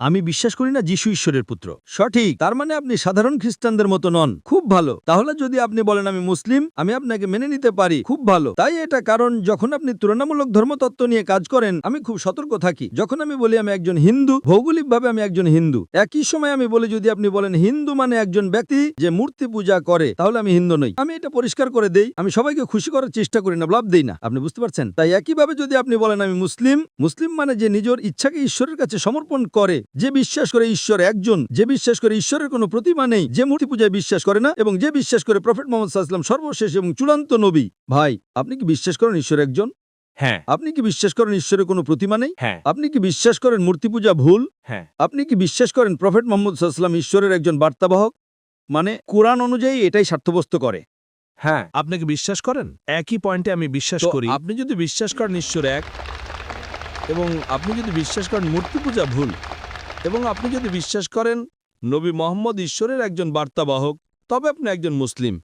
আমি বিশ্বাস করি না যিশু ঈশ্বরের পুত্র। সঠিক। তার মানে আপনি সাধারণ খ্রিস্টানদের মতো নন। খুব ভালো। তাহলে যদি আপনি বলেন আমি মুসলিম, আমি আপনাকে মেনে নিতে পারি। খুব ভালো। তাই এটা কারণ, যখন আপনি তুলনামূলক ধর্মতত্ত্ব নিয়ে কাজ করেন, আমি খুব সতর্ক থাকি। যখন আমি বলি আমি একজন হিন্দু, ভৌগোলিকভাবে আমি একজন হিন্দু। একই সময় আমি বলি যদি আপনি বলেন হিন্দু মানে একজন ব্যক্তি যে মূর্তি পূজা করে, তাহলে আমি হিন্দু নই। আমি এটা পরিষ্কার করে দেই। আমি সবাইকে খুশি করার চেষ্টা করি না, লাভ দেই না। আপনি বুঝতে পারছেন? তাই একইভাবে যদি আপনি বলেন আমি মুসলিম মুসলিম মানে যে নিজের ইচ্ছাকে ঈশ্বরের কাছে সমর্পণ করে যে বিশ্বাস করে ঈশ্বর একজন যে বিশ্বাস করে ঈশ্বরের কোনো প্রতিমা নেই যে মূর্তি পূজায় বিশ্বাস করে না এবং যে বিশ্বাস করে প্রফেট মোহাম্মদ সাল্লাম সর্বশেষ এবং চূড়ান্ত নবী। ভাই আপনি কি বিশ্বাস করেন ঈশ্বর একজন? হ্যাঁ। আপনি কি বিশ্বাস করেন ঈশ্বরের কোনো প্রতিমা নেই? হ্যাঁ। আপনি কি বিশ্বাস করেন মূর্তি পূজা ভুল? হ্যাঁ। আপনি কি বিশ্বাস করেন প্রফেট মোহাম্মদ সাল্লাম ঈশ্বরের একজন বার্তাবাহক? মানে কোরআন অনুযায়ী এটাই স্বার্থবস্ত করে। হ্যাঁ। আপনি কি বিশ্বাস করেন? একই পয়েন্টে আমি বিশ্বাস করি। আপনি যদি বিশ্বাস করেন ঈশ্বর এক এবং আপনি যদি বিশ্বাস করেন মূর্তি পূজা ভুল এবং আপনি যদি বিশ্বাস করেন, নবী মোহাম্মদ ঈশ্বরের একজন বার্তাবাহক, তবে আপনি একজন মুসলিম।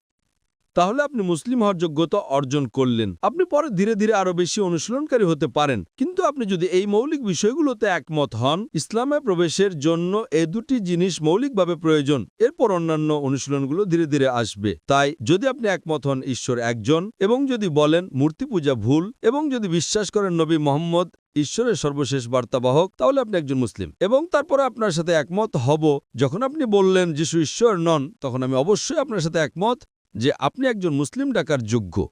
তাহলে আপনি মুসলিম হওয়ার যোগ্যতা অর্জন করলেন। আপনি পরে ধীরে ধীরে আরও বেশি অনুশীলনকারী হতে পারেন। কিন্তু আপনি যদি এই মৌলিক বিষয়গুলোতে একমত হন, ইসলামে প্রবেশের জন্য এ দুটি জিনিস মৌলিকভাবে প্রয়োজন। এরপর অন্যান্য অনুশীলনগুলো ধীরে ধীরে আসবে। তাই যদি আপনি একমত হন ঈশ্বর একজন, এবং যদি বলেন মূর্তি পূজা ভুল, এবং যদি বিশ্বাস করেন নবী মোহাম্মদ ঈশ্বরের সর্বশেষ বার্তাবাহক, তাহলে আপনি একজন মুসলিম। এবং তারপরে আপনার সাথে একমত হব। যখন আপনি বললেন, যিশু ঈশ্বর নন, তখন আমি অবশ্যই আপনার সাথে একমত যে আপনি একজন মুসলিম ডাকার যোগ্য।